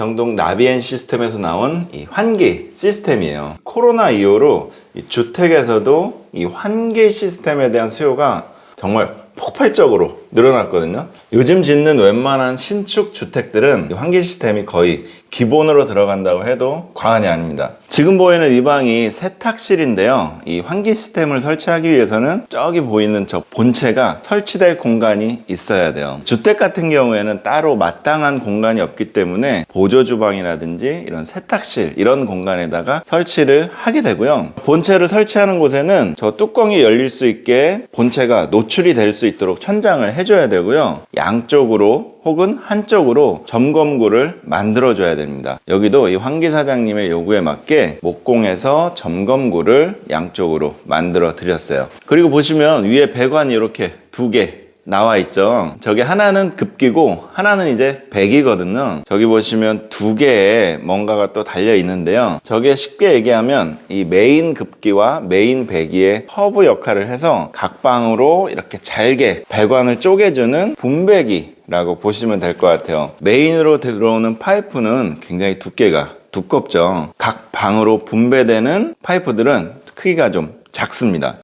경동 나비엔 시스템에서 나온 이 환기 시스템이에요. 코로나 이후로 이 주택에서도 이 환기 시스템에 대한 수요가 정말 폭발적으로 늘어났거든요. 요즘 짓는 웬만한 신축 주택들은 이 환기 시스템이 거의 기본으로 들어간다고 해도 과언이 아닙니다. 지금 보이는 이 방이 세탁실인데요. 이 환기 시스템을 설치하기 위해서는 저기 보이는 저 본체가 설치될 공간이 있어야 돼요. 주택 같은 경우에는 따로 마땅한 공간이 없기 때문에 보조 주방이라든지 이런 세탁실 이런 공간에다가 설치를 하게 되고요. 본체를 설치하는 곳에는 저 뚜껑이 열릴 수 있게 본체가 노출이 될 수 있도록 천장을 해 줘야 되고요. 양쪽으로 혹은 한쪽으로 점검구를 만들어줘야 됩니다. 여기도 이 환기 사장님의 요구에 맞게 목공해서 점검구를 양쪽으로 만들어 드렸어요. 그리고 보시면 위에 배관이 이렇게 두 개 나와 있죠. 저게 하나는 급기고 하나는 이제 백이거든요. 저기 보시면 두 개의 뭔가가 또 달려 있는데요. 저게 쉽게 얘기하면 이 메인 급기와 메인 배기의 허브 역할을 해서 각 방으로 이렇게 잘게 배관을 쪼개주는 분배기 라고 보시면 될 것 같아요. 메인으로 들어오는 파이프는 굉장히 두께가 두껍죠. 각 방으로 분배되는 파이프들은 크기가 좀 작습니다.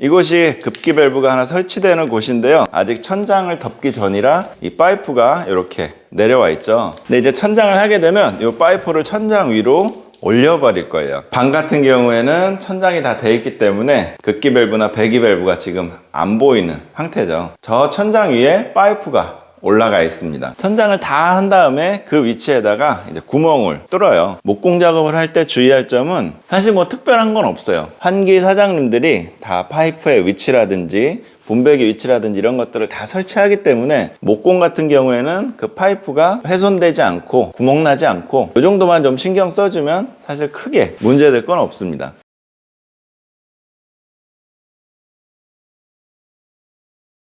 이곳이 급기 밸브가 하나 설치되는 곳인데요. 아직 천장을 덮기 전이라 이 파이프가 이렇게 내려와 있죠. 근데 이제 천장을 하게 되면 이 파이프를 천장 위로 올려버릴 거예요. 방 같은 경우에는 천장이 다 돼 있기 때문에 급기 밸브나 배기 밸브가 지금 안 보이는 상태죠. 저 천장 위에 파이프가 올라가 있습니다. 천장을 다 한 다음에 그 위치에다가 이제 구멍을 뚫어요. 목공 작업을 할 때 주의할 점은 사실 뭐 특별한 건 없어요. 환기 사장님들이 다 파이프의 위치라든지 분배기 위치라든지 이런 것들을 다 설치하기 때문에 목공 같은 경우에는 그 파이프가 훼손되지 않고 구멍 나지 않고 이 정도만 좀 신경 써주면 사실 크게 문제될 건 없습니다.